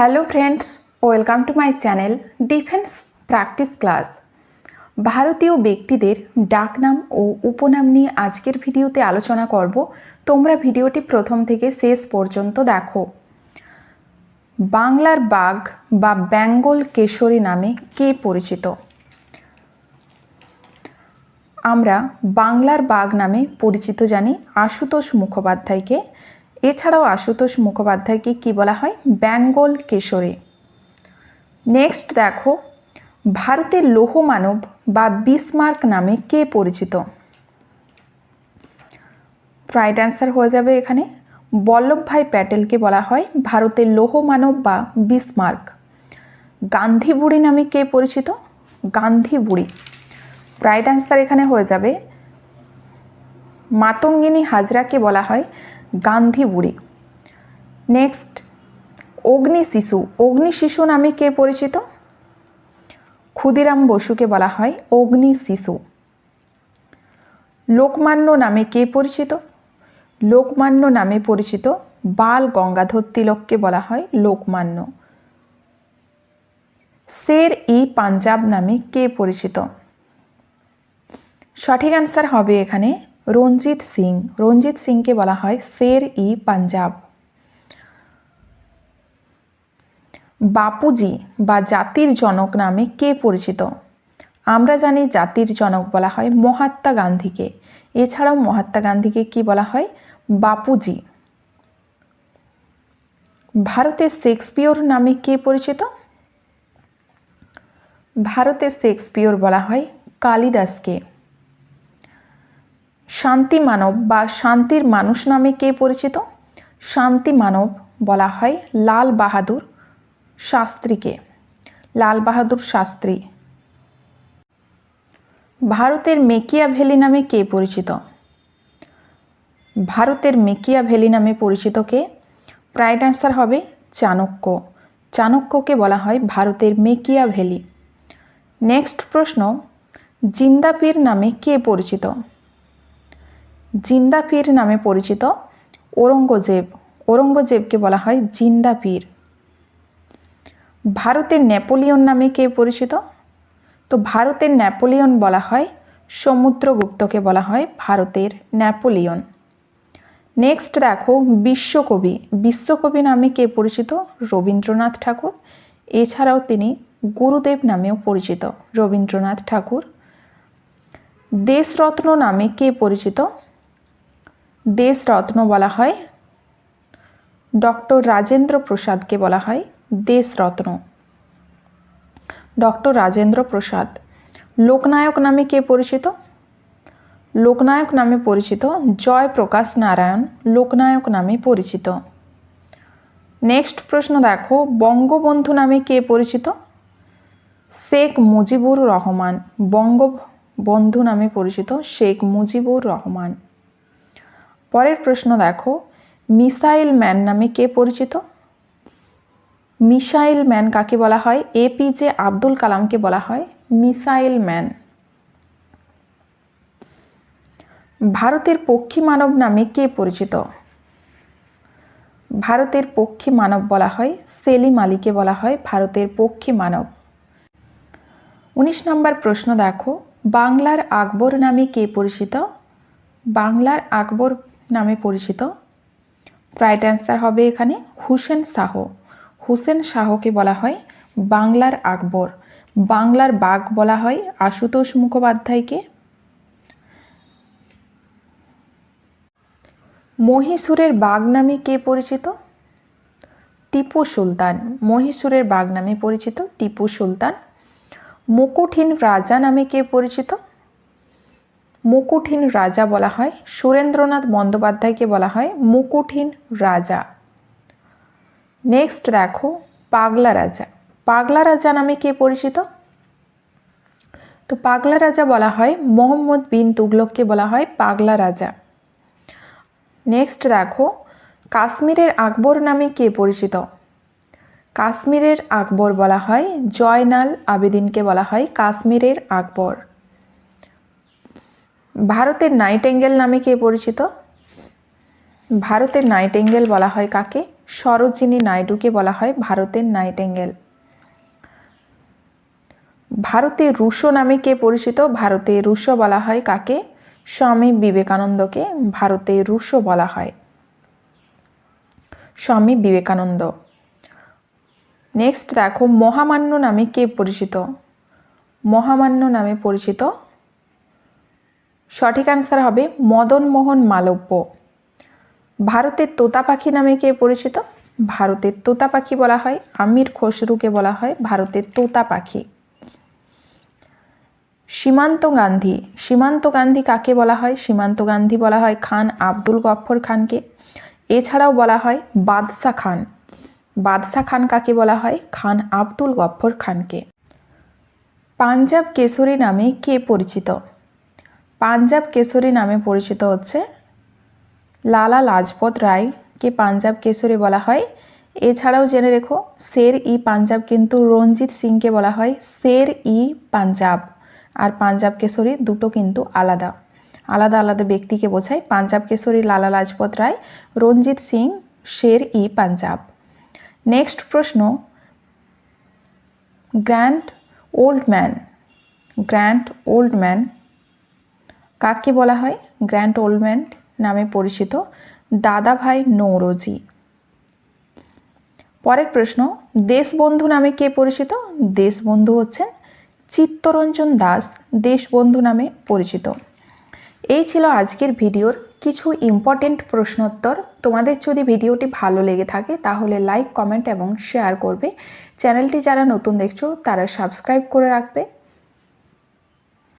Hello friends welcome to my channel defence practice class ভারতীয় ব্যক্তিদের ডাকনাম ও উপনাম নিয়ে আজকের ভিডিওতে আলোচনা করব। তোমরা ভিডিওটি প্রথম থেকে শেষ পর্যন্ত দেখো। বাংলার বাঘ বা বেঙ্গল কেশরী নামে কে পরিচিত? আমরা বাংলার বাঘ নামে পরিচিত জানি আশুতোষ মুখোপাধ্যায়কে। এছাড়াও আশুতোষ মুখোপাধ্যায়কে কি বলা হয়? বেঙ্গল কেশরী। নেক্সট দেখো, ভারতের লৌহ মানব বা বিসমার্ক নামে কে পরিচিত? রাইট অ্যান্সার হয়ে যাবে এখানে। বল্লভভাই প্যাটেলকে বলা হয় ভারতের লৌহ মানব বা বিসমার্ক। গান্ধী বুড়ি নামে কে পরিচিত? গান্ধী বুড়ি রাইট অ্যান্সার এখানে হয়ে যাবে। মাতঙ্গিনী হাজরাকে বলা হয় গান্ধী বুড়ি। নেক্সট অগ্নি শিশু। অগ্নি শিশু নামে কে পরিচিত? ক্ষুদিরাম বসুকে বলা হয় অগ্নি শিশু। লোকমান্য নামে কে পরিচিত? লোকমান্য নামে পরিচিত বাল গঙ্গাধর তিলককে বলা হয় লোকমান্য। শের ই পাঞ্জাব নামে কে পরিচিত? সঠিক অ্যান্সার হবে এখানে রঞ্জিত সিং। রঞ্জিত সিংকে বলা হয় শের ই পাঞ্জাব। বাপুজি বা জাতির জনক নামে কে পরিচিত? আমরা জানি জাতির জনক বলা হয় মহাত্মা গান্ধীকে। এছাড়াও মহাত্মা গান্ধীকে কি বলা হয়? বাপুজি। ভারতের শেক্সপিয়র নামে কে পরিচিত? ভারতের শেক্সপিয়র বলা হয় কালিদাসকে। শান্তি মানব বা শান্তির মানুষ নামে কে পরিচিত? শান্তি মানব বলা হয় লাল বাহাদুর শাস্ত্রীকে। লাল বাহাদুর শাস্ত্রী। ভারতের মেকিয়া ভ্যালি নামে কে পরিচিত? ভারতের মেকিয়া ভ্যালি নামে পরিচিত কে? রাইট অ্যান্সার হবে চাণক্য। চাণক্যকে বলা হয় ভারতের মেকিয়া ভ্যালি। নেক্সট প্রশ্ন, জিন্দাপীর নামে কে পরিচিত? জিন্দাপীর নামে পরিচিত ঔরঙ্গজেব, ঔরঙ্গজেবকে বলা হয় জিন্দা পীর ভারতের নেপোলিয়ন নামে কে পরিচিত? তো ভারতের নেপোলিয়ন বলা হয় সমুদ্রগুপ্তকে বলা হয় ভারতের নেপোলিয়ন। নেক্সট দেখো বিশ্বকবি। বিশ্বকবি নামে কে পরিচিত? রবীন্দ্রনাথ ঠাকুর। এছাড়াও তিনি গুরুদেব নামেও পরিচিত। রবীন্দ্রনাথ ঠাকুর। দেশরত্ন নামে কে পরিচিত? দেশরত্ন বলা হয়। ডক্টর রাজেন্দ্র প্রসাদকে বলা হয় দেশরত্ন। ডক্টর রাজেন্দ্র প্রসাদ। লোকনায়ক নামে কে পরিচিত? লোকনায়ক নামে পরিচিত জয় প্রকাশ নারায়ণ। লোকনায়ক নামে পরিচিত। নেক্সট প্রশ্ন দেখো, বঙ্গবন্ধু নামে কে পরিচিত? শেখ মুজিবুর রহমান। বঙ্গবন্ধু নামে পরিচিত শেখ মুজিবুর রহমান। পরের প্রশ্ন দেখো, মিসাইল ম্যান নামে কে পরিচিত? মিসাইল ম্যান কাকে বলা হয়? এপিজে আব্দুল কালামকে বলা হয়। Missile man. ভারতের পক্ষী মানব নামে কে পরিচিত? ভারতের পক্ষী মানব বলা হয়, সেলিম আলীকে বলা হয় ভারতের পক্ষী মানব। উনিশ নম্বর প্রশ্ন দেখো, বাংলার আকবর নামে কে পরিচিত? বাংলার আকবর নামে পরিচিত। রাইট অ্যান্সার হবে এখানে হুসেন শাহ। হুসেন শাহকে বলা হয় বাংলার আকবর। বাংলার বাঘ বলা হয় আশুতোষ মুখোপাধ্যায়কে। মহীশূরের বাঘ নামে কে পরিচিত? টিপু সুলতান। মহীশূরের বাঘ নামে পরিচিত টিপু সুলতান। মুকুটহীন রাজা নামে কে পরিচিত? মুকুটহীন রাজা বলা হয়, সুরেন্দ্রনাথ বন্দ্যোপাধ্যায়কে বলা হয় মুকুটহীন রাজা। নেক্সট দেখো, পাগলা রাজা। পাগলা রাজা নামে কে পরিচিত? তো পাগলা রাজা বলা হয়, মোহাম্মদ বিন তুগলককে বলা হয় পাগলা রাজা। নেক্সট দেখো, কাশ্মীরের আকবর নামে কে পরিচিত? কাশ্মীরের আকবর বলা হয় জয়নাল আবেদিনকে বলা হয় কাশ্মীরের আকবর। ভারতের নাইট নাইটেঙ্গেল নামে কে পরিচিত? ভারতের নাইট নাইটেঙ্গেল বলা হয় কাকে? সরোজিনী নাইডুকে বলা হয় ভারতের নাইট নাইটেঙ্গেল ভারতে রুশো নামে কে পরিচিত? ভারতে রুশো বলা হয় কাকে? স্বামী বিবেকানন্দকে ভারতে রুশো বলা হয়। স্বামী বিবেকানন্দ। নেক্সট দেখো, মহামান্য নামে কে পরিচিত? মহামান্য নামে পরিচিত সঠিক অ্যান্সার হবে মদন মোহন মালব্য। ভারতের তোতা পাখি নামে কে পরিচিত? ভারতের তোতা পাখি বলা হয়, আমির খসরুকে বলা হয় ভারতের তোতা পাখি। সীমান্ত গান্ধী সীমান্ত গান্ধী কাকে বলা হয়? সীমান্ত গান্ধী বলা হয় খান আব্দুল গফ্ফর খানকে। এছাড়াও বলা হয় বাদশা খান। বাদশা খান কাকে বলা হয়? খান আব্দুল গফ্ফর খানকে। পাঞ্জাব কেশরী নামে কে পরিচিত? পাঞ্জাব কেশরী নামে পরিচিত হচ্ছে। লালা লাজপত রায়কে পাঞ্জাব কেশরী বলা হয়। এছাড়াও জেনে রেখো, শের ই পাঞ্জাব কিন্তু রঞ্জিত সিংকে বলা হয়। শের ই পাঞ্জাব। আর পাঞ্জাব কেশরী দুটো কিন্তু আলাদা। আলাদা আলাদা ব্যক্তিকে বোঝায়। পাঞ্জাব কেশরী লালা লাজপত রায়, রঞ্জিত সিং, শের ই পাঞ্জাব। নেক্সট প্রশ্ন, grand old man grand old man কাকে বলা হয় গ্র্যান্ড ওল্ড ম্যান নামে পরিচিত দাদাভাই নৌরোজি। পরের প্রশ্ন, দেশবন্ধু নামে কে পরিচিত? দেশবন্ধু হচ্ছেন চিত্তরঞ্জন দাস, দেশবন্ধু নামে পরিচিত। এই ছিল আজকের ভিডিওর কিছু ইম্পর্টেন্ট প্রশ্নোত্তর। তোমাদের যদি ভিডিওটি ভালো লেগে থাকে, তাহলে লাইক কমেন্ট এবং শেয়ার করবে। চ্যানেলটি যারা নতুন দেখছ, তারা সাবস্ক্রাইব করে রাখবে।